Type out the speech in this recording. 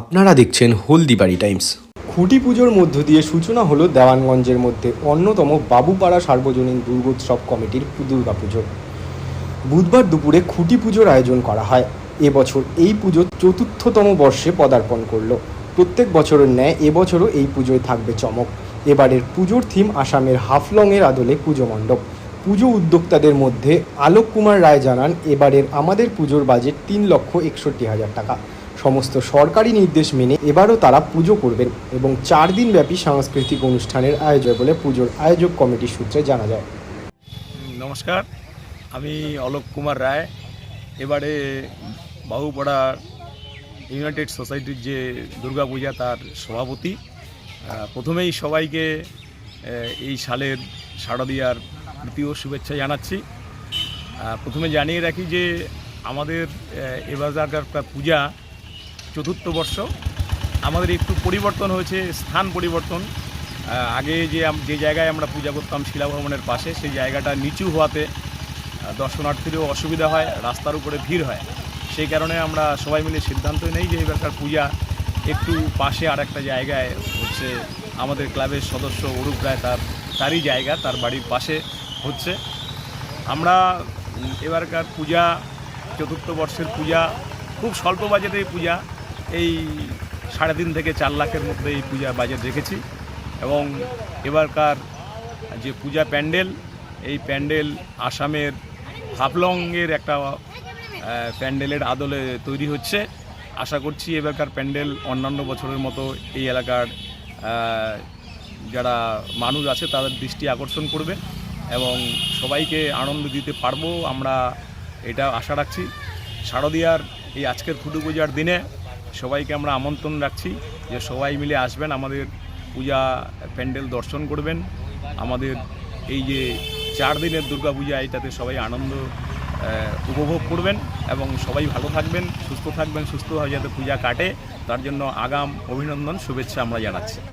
আপনারা দেখছেন হলদিবাড়ি টাইমস। খুঁটি পুজোর মধ্য দিয়ে সূচনা হলো দেওয়ানগঞ্জের মধ্যে অন্যতম বাবুপাড়া সার্বজনীন দুর্গোৎসব কমিটির দুর্গাপুজোর বুধবার দুপুরে খুঁটি পুজোর আয়োজন করা হয়। এবছর এই পুজো চতুর্থতম বর্ষে পদার্পণ করল। প্রত্যেক বছরের ন্যায় এবছরও এই পুজোয় থাকবে চমক। এবারের পুজোর থিম আসামের হাফলংয়ের আদলে পুজো মণ্ডপ। পুজো উদ্যোক্তাদের মধ্যে আলোক কুমার রায় জানান, এবারের আমাদের পুজোর বাজেট তিন লক্ষ একষট্টি হাজার টাকা। সমস্ত সরকারি নির্দেশ মেনে এবারও তারা পুজো করবেন এবং চার দিনব্যাপী সাংস্কৃতিক অনুষ্ঠানের আয়োজন বলে পুজোর আয়োজক কমিটি সূত্রে জানা যায়। নমস্কার, আমি অলোক কুমার রায়। এবারে বাহুপাড়ার ইউনাইটেড সোসাইটির যে দুর্গাপূজা তার সভাপতি। প্রথমেই সবাইকে এই সালের শারদীয়ার তৃতীয় শুভেচ্ছা জানাচ্ছি। প্রথমে জানিয়ে রাখি যে আমাদের এবারকার পূজা চতুর্থ বর্ষ। আমাদের একটু পরিবর্তন হয়েছে, স্থান পরিবর্তন। আগে যে যে জায়গায় আমরা পূজা করতাম শিলাভবনের পাশে, সেই জায়গাটা নিচু হওয়াতে দর্শনার্থীরও অসুবিধা হয়, রাস্তার উপরে ভিড় হয়। সেই কারণে আমরা সবাই মিলে সিদ্ধান্ত নেই যে এবারকার পূজা একটু পাশে আর একটা জায়গায় হচ্ছে আমাদের ক্লাবের সদস্য অরূপ রায় তার, তারই জায়গা, তার বাড়ির পাশে হচ্ছে। আমরা এবারকার পূজা, চতুর্থ বর্ষের পূজা, খুব স্বল্প বাজেটের পূজা এই সাড়ে তিন থেকে চার লাখের মধ্যে এই পূজা বাজেট রেখেছি। এবং এবারকার যে পূজা প্যান্ডেল, এই প্যান্ডেল আসামের হাফলংয়ের একটা প্যান্ডেলের আদলে তৈরি হচ্ছে। আশা করছি এবারকার প্যান্ডেল অন্যান্য বছরের মতো এই এলাকার যারা মানুষ আছে তাদের দৃষ্টি আকর্ষণ করবে এবং সবাইকে আনন্দ দিতে পারব। আমরা এটা আশা রাখছি। শারদীয়ার এই আজকের খুঁটু পূজার দিনে সবাইকে আমরা আমন্ত্রণ রাখছি যে সবাই মিলে আসবেন, আমাদের পূজা প্যান্ডেল দর্শন করবেন। আমাদের এই যে চার দিনের দুর্গা পূজা, এটাতে সবাই আনন্দ উপভোগ করবেন এবং সবাই ভালো থাকবেন, সুস্থ থাকবেন, সুস্থভাবে যাতে পূজা কাটে। তার জন্য আগাম অভিনন্দন, শুভেচ্ছা আমরা জানাচ্ছি।